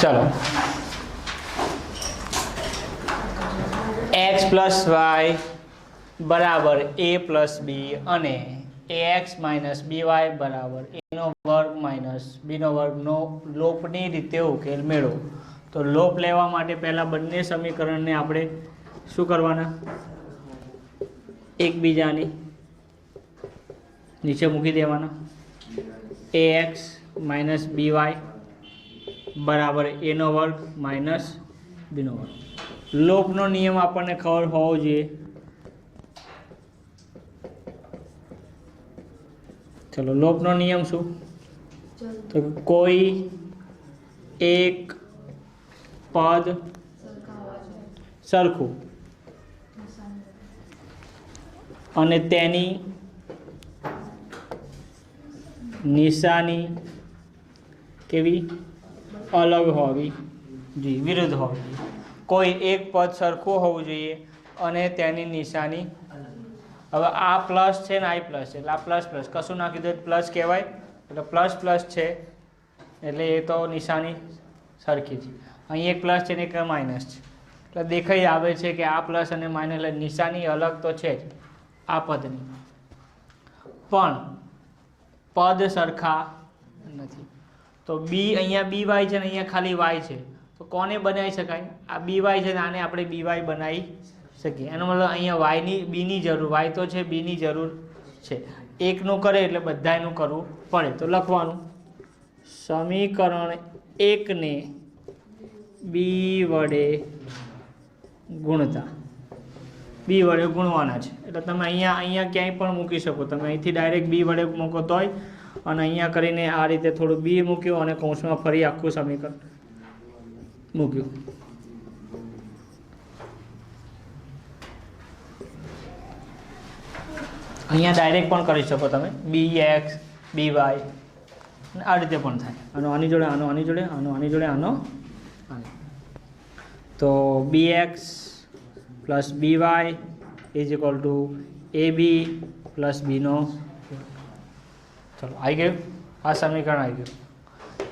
ચલો. X plus Y બરાબર એ plus B અને A X minus B Y બરાબર એનો વર્ગ માઇનસ બીનો વર્ગનો લોપની રીતે ઉકેલ મેળવો. તો લોપ લેવા માટે પહેલાં બંને સમીકરણને આપણે શું કરવાના? એકબીજાની નીચે મૂકી દેવાના. A X minus B Y બરાબર એનો વર્ગ માઇનસ બીનો વર્ગ. લોપનો નિયમ આપણને ખબર હોવો જોઈએ. ચલો, લોપનો નિયમ શું? તો કોઈ એક પદ સરખું. અને તેની નિશાની કેવી? અલગ હોવી. જોઈએ વિરુદ્ધ હોવી. કોઈ એક પદ સરખું હોવું જોઈએ અને તેની નિશાની હવે આ પ્લસ છે ને આઈ પ્લસ છે. એટલે આ પ્લસ પ્લસ કશું ના કીધું પ્લસ કહેવાય. એટલે પ્લસ પ્લસ છે. એટલે એ તો નિશાની સરખી છે. અહીં એક પ્લસ છે ને એક માઇનસ છે. એટલે દેખાઈ આવે છે કે આ પ્લસ અને માઇનસ એટલે નિશાની અલગ તો છે જ આ પદની. પણ પદ સરખા નથી. તો બી અહીંયા બી વાય છે ને અહીંયા ખાલી વાય છે. તો કોને બનાવી શકાય? આ બી વાય છે ને આને આપણે બી વાય બનાવી શકીએ. એનો મતલબ અહીંયા વાયની બીની જરૂર વાય તો છે બીની જરૂર છે. એકનું કરે એટલે બધાનું કરવું પડે. તો લખવાનું. સમીકરણ એકને બી વડે ગુણતા. બી વડે ગુણવાના છે. એટલે તમે અહીંયા અહીંયા ક્યાંય પણ મૂકી શકો. તમે અહીંથી ડાયરેક્ટ બી વડે મૂકો તોય અને અહીંયા કરીને આ રીતે થોડું બી મૂક્યું અને કૌંસમાં ફરી આખું સમીકરણ મૂક્યું. અહીંયા ડાયરેક્ટ પણ કરી શકો તમે. B, X, B, Y. આ રીતે પણ થાય. આનો આની જોડે, આનો આની જોડે, આનો આની જોડે, આનો તો B, X plus B, Y is equal to A B plus બીનો ચલો આવી ગયું? આ સમીકરણ આવી ગયું.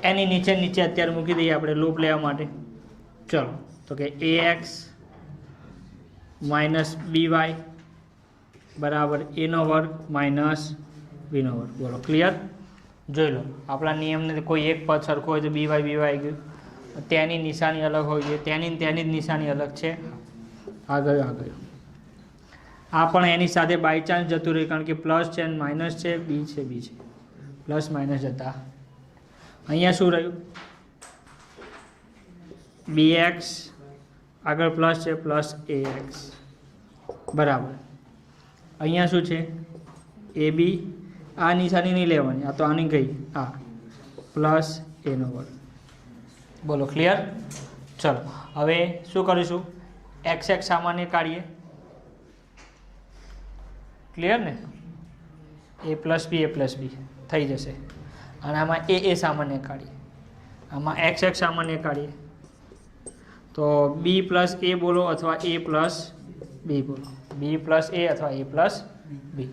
એની નીચે નીચે અત્યારે મૂકી દઈએ આપણે લૂપ લેવા માટે. ચલો, તો કે A X minus B Y બરાબર એનો વર્ગ માઇનસ બીનો વર્ગ. બોલો ક્લિયર જોઈ લો, આપણા નિયમને કોઈ એક પદ સરખો હોય તો બી વાય બી વાય ગયું. તેની નિશાની અલગ હોય છે તેની તેની જ નિશાની અલગ છે. આ ગયું આ ગયું. આ પણ એની સાથે બાય ચાન્સ જતું રહ્યું કારણ કે પ્લસ છે માઇનસ છે બી છે બી છે. પ્લસ માઇનસ જતા. અહીંયા શું રહ્યું? બી એક્સ આગળ પ્લસ છે, પ્લસ એ એક્સ બરાબર. અહીંયા શું છે? એ બી આ નિશાની નહીં લેવાની આ તો આની ગઈ. આ પ્લસ એનો વર્ગ. બોલો ક્લિયર ચલો, હવે શું કરીશું? એક્સ એક્સ સામાન્ય કાઢીએ. ક્લિયર ને? એ પ્લસ બી એ પ્લસ બી થઈ જશે. અને આમાં એ એ સામાન્ય કાઢીએ. આમાં એક્સ એક્સ સામાન્ય કાઢીએ. તો બી પ્લસ એ બોલો અથવા એ પ્લસ બી બોલો. બી પ્લસ એ અથવા એ પ્લસ બી.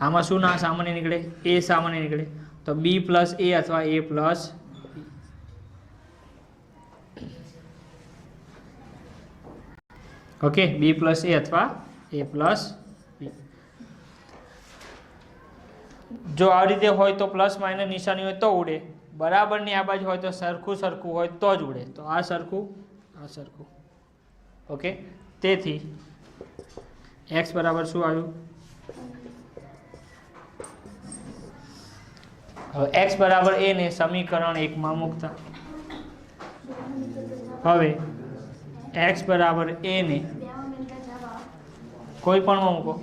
આમાં શું ના સામાન્ય નીકળે? એ સામાન્ય નીકળે. તો બી પ્લસ એ અથવા A plus okay? B plus A અથવા એ પ્લસ બી જો આ રીતે હોય તો પ્લસ માઇનસ નિશાની હોય તો ઉડે. બરાબરની આ બાજુ હોય તો સરખું સરખું હોય તો જ ઉડે. તો આ સરખું આ સરખું. ઓકે? તેથી એક્સ બરાબર શું આવ્યું? હવે એક્સ બરાબર એને સમીકરણ એકમાં મૂકતા. હવે એક્સ બરાબર એને કોઈ પણમાં મૂકો.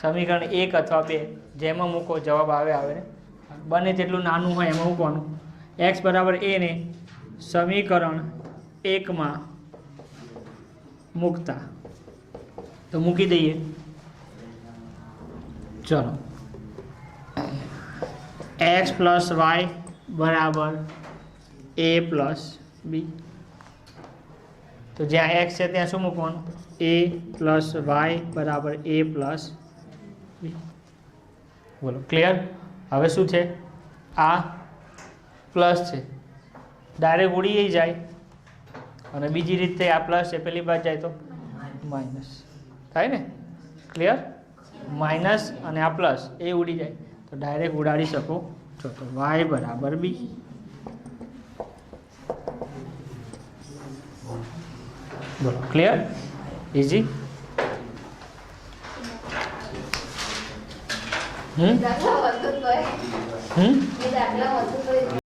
સમીકરણ એક અથવા બે. જેમાં મૂકો, જવાબ આવે આવે ને? બને તેટલું નાનું હોય એમાં મૂકવાનું. એક્સ બરાબર એને સમીકરણ એકમાં મૂકતા. તો મૂકી દઈએ. ચલો. એક્સ પ્લસ વાય બરાબર એ પ્લસ બી તો જ્યાં એક્સ છે ત્યાં શું મૂકવાનું? એ પ્લસ વાય બરાબર એ પ્લસ બી બોલો ક્લિયર હવે શું છે? આ પ્લસ છે. ડાયરેક્ટ ઉડી જાય. અને બીજી રીતે આ પ્લસ છે પેલી બાજુ જાય તો? માઇનસ થાય ને? ક્લિયર માઇનસ અને આ પ્લસ એ ઉડી જાય. તો ડાયરેક્ટ ઉડાડી શકો છો. તો વાય બરાબર બી બોલો ક્લિયર ઇઝી Hmm?